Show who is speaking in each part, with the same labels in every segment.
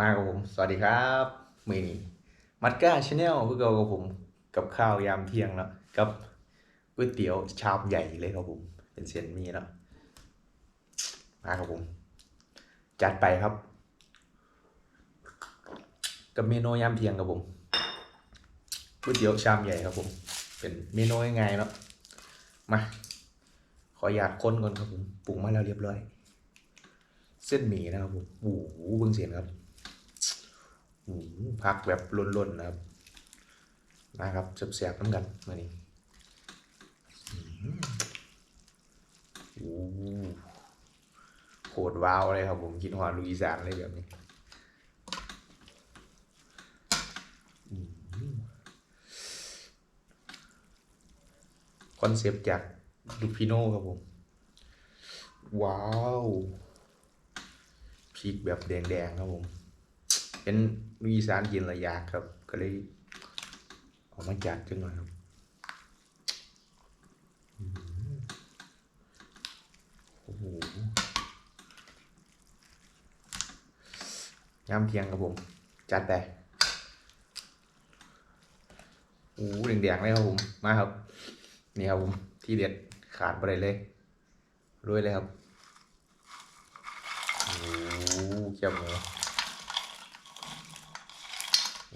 Speaker 1: มากับผม สวัสดีครับมือนี้มัดก้าชาแนลเพื่อเก่ากับผมกับข้าวยามเที่ยงแล้วกับก๋วยเตี๋ยวชามใหญ่เลยครับผม เป็นเส้นหมีแล้วมาครับผม จัดไปครับ กับเมนูยามเที่ยงครับผมก๋วยเตี๋ยวชามใหญ่ครับผม เป็นเมนูง่ายๆเนาะมาขออยากค้นก่อนครับผมปรุงมาแล้วเรียบร้อย เส้นหมี่นะครับผมโอ้โหเบิ่งเสียงครับ พักแบบล้นๆนะครับ นะครับแซ่บๆน้ำกันมื่อนี้อื้อหือโโหโคตรว้าวเลยครับผมคิดว่าลุยสานเลยแบบนี้คอนเซปต์จากลูพิโน่ครับผม ว้าวพริกแบบแดงๆครับผม เป็นลุยสานกินระยากครับ ก็เลยออกมาจัดขึ้นมาครับโอ้โหยำเทียงครับผม จัดไปโอ้โหแดงๆเลยครับผม มาครับ นี่ครับผม ที่เด็ดขาดไปเลยรวยเลยครับ โอ้โหเกี๊ยวหมู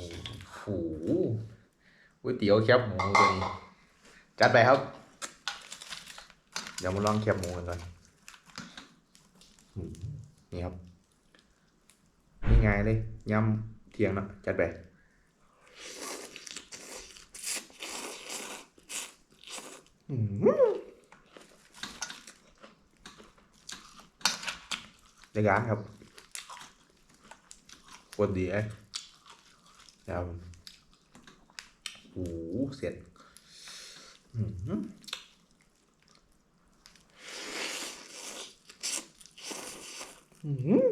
Speaker 1: โอ้โหก๋วยเตี๋ยวแคบหมูตัวนี้ จัดไปครับ เดี๋ยวมาลองแคบหมูกันก่อนนี่ครับง่ายๆเลยยำเทียงเนาะจัดไปอืมในร้านครับคตรดีเลย นะครับโอ้หเสร็จอื้อหืออื้อหือ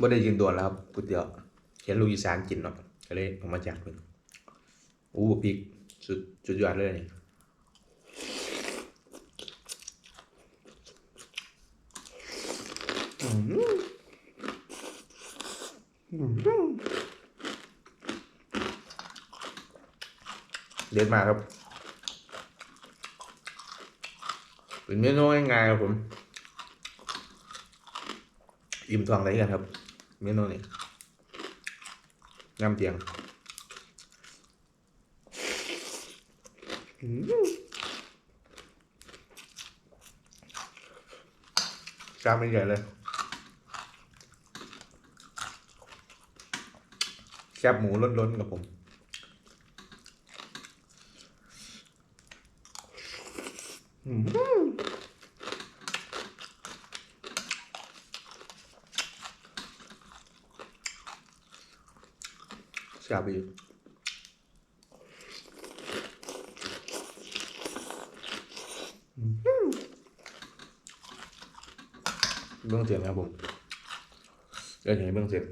Speaker 1: บ่ได้ยินตัวแล้วครับก๋วยเตี๋ยวเห็นลูกอีสานกินเนาะก็เลยเออกมาจากเพิ่นโอ้พริกสุดสุดยอดเลยนี่ เด็ดมากครับเป็นเมนูง่ายๆครับผม อิ่มท้องได้กันครับ เมนูนี้ยำเตียงอืมชามเป็นใหญ่เลย แคบหมูล้นๆกับผม แซ่บอีกเบื้องเสียงครับผมเดี๋ยวเห็นเบื้องเสียง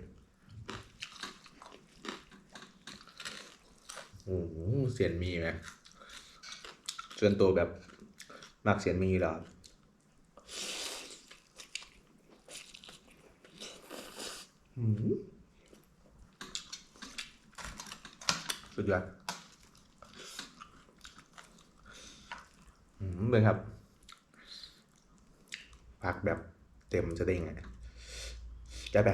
Speaker 1: โอ้โหเสียนมีไหมส่วนตัวแบบมักเสียนมีหรออืมสุดยอดอืมเลยครับผักแบบเต็มจะได้ยังไงจะไป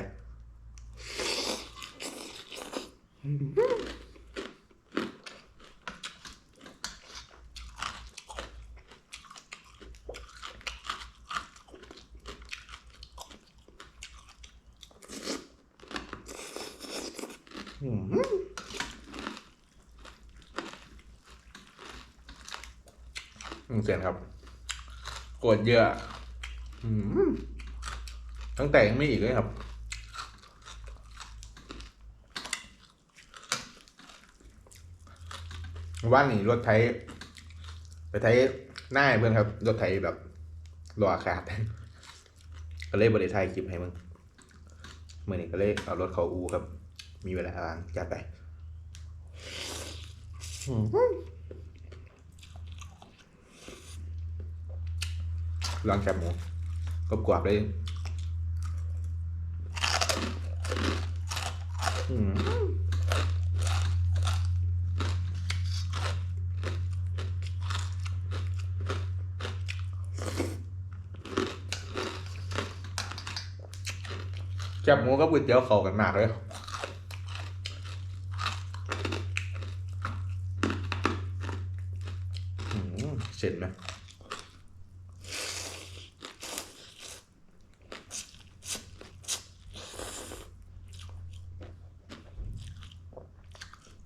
Speaker 1: อืมอืมเสียงครับกดเยอะ อืมตั้งแต่ยังไม่อีกเลยครับว่านนี่รถไถไปไถหน้าเพื่อนครับ รถไถแบบรออากาศก็เลยบริไทยคลิปให้มึงเมื่อนี้ก็เลยเอารถเขาอูครับ มีเวลาว่างจัดไปลองแคบหมูกรอบกรอบเลยแคบหมูกับก๋วยเตี๋ยวเข้ากันมากเลย อืม เสร็จไหม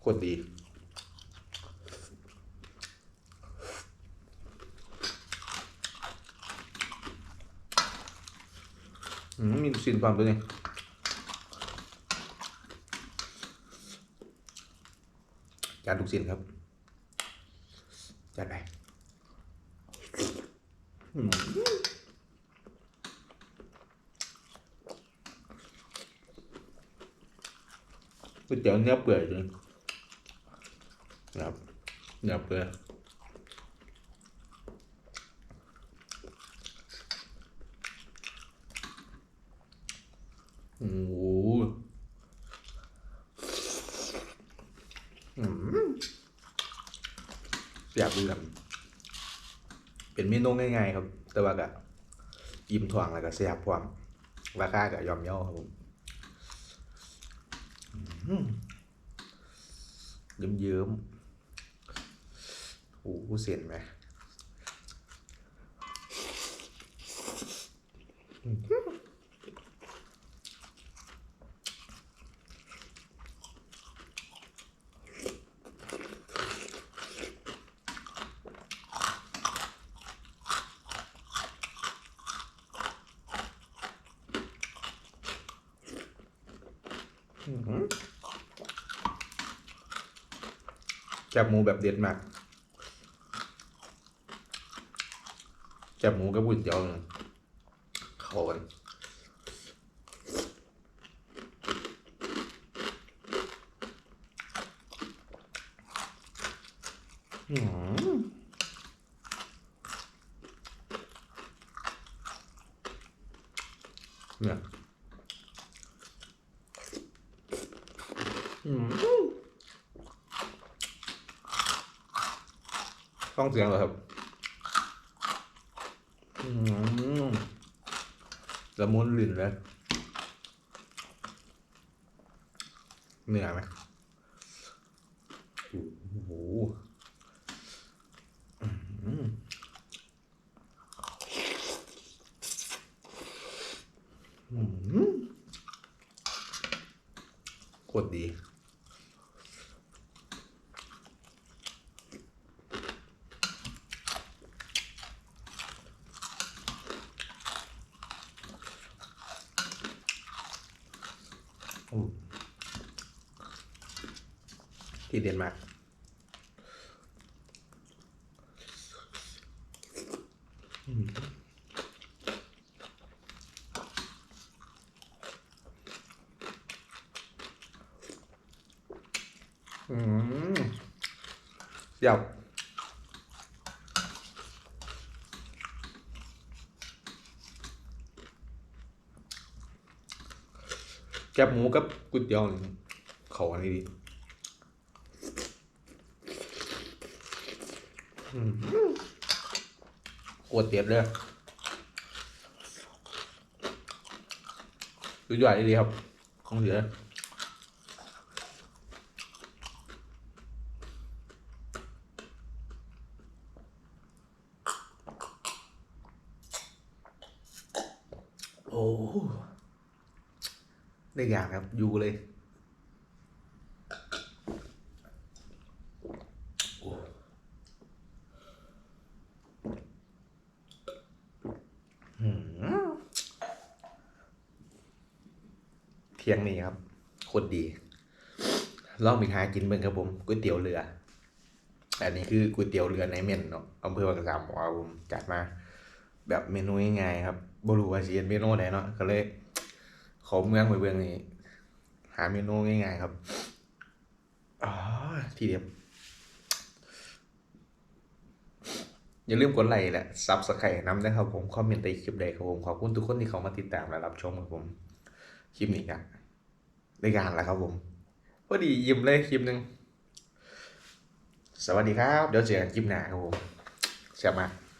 Speaker 1: โคตรดีอืมมีลูกชิ้นความด้วนี่จานลูกชิ้นครับ จัดไปอืม ก๋วยเตี๋ยวเนื้อเปื่อยจริงนะครับเนื้อเปื่อยโอ้โหอืมอยากดูแบบเป็นเมนูง่ายๆครับ แต่ว่าก็ยิ้มถ่วงแล้วก็แซ่บพร้อมราคาก็ยอมเย่าครับผม เยิ้มเยิ้มๆโอ้โหเสียนไหมแจับหมูแบบเด็ดมากจับหมูกับบุญเตี๋ยวเนี่ยเข้ากันอืมเนี่ยอืม ต้องเสียงเหรอครับอืมละมุนลิ้นเลยเหนื่อยไหมโอ้โหอืมอืมโคตรดี ที่เดนมาร์กอืมอืมเดี๋ยว แกบหมูกับก๋วยเตี๋ยวนี่เขาอันนี้ดีอืมโคตรเด็ดเลยดูใหญ่ดีครับ ของเสียโอ้ ได้อย่างครับอยู่เลยเที่ยงนี้ครับโคตรดีลองไปหากินเบิ่งครับผมก๋วยเตี๋ยวเรือ อันนี้คือก๋วยเตี๋ยวเรือในเมียนเนาะอำเภอบางสามของเราผมจัดมา แบบเมนูง่ายๆครับบรูว่าสิเฮ็ดเมนูไหนเนาะก็เลย ขอเมืองไปเบิ่งนี่หาเมนูง่ายๆครับอ๋อทีเดียวอย่าลืมกดไลค์และซับสไครต์น้ำนะครับผมคอมเมนต์ใต้คลิปใดครับผมขอบคุณทุกคนที่เขามาติดตามและรับชมครับผม คลิปนี้กันได้การแล้วครับผมพอดียิ้มเลยคลิปหนึ่งสวัสดีครับ เดี๋ยวเจอกันคลิปหน้าครับผมเสียมาก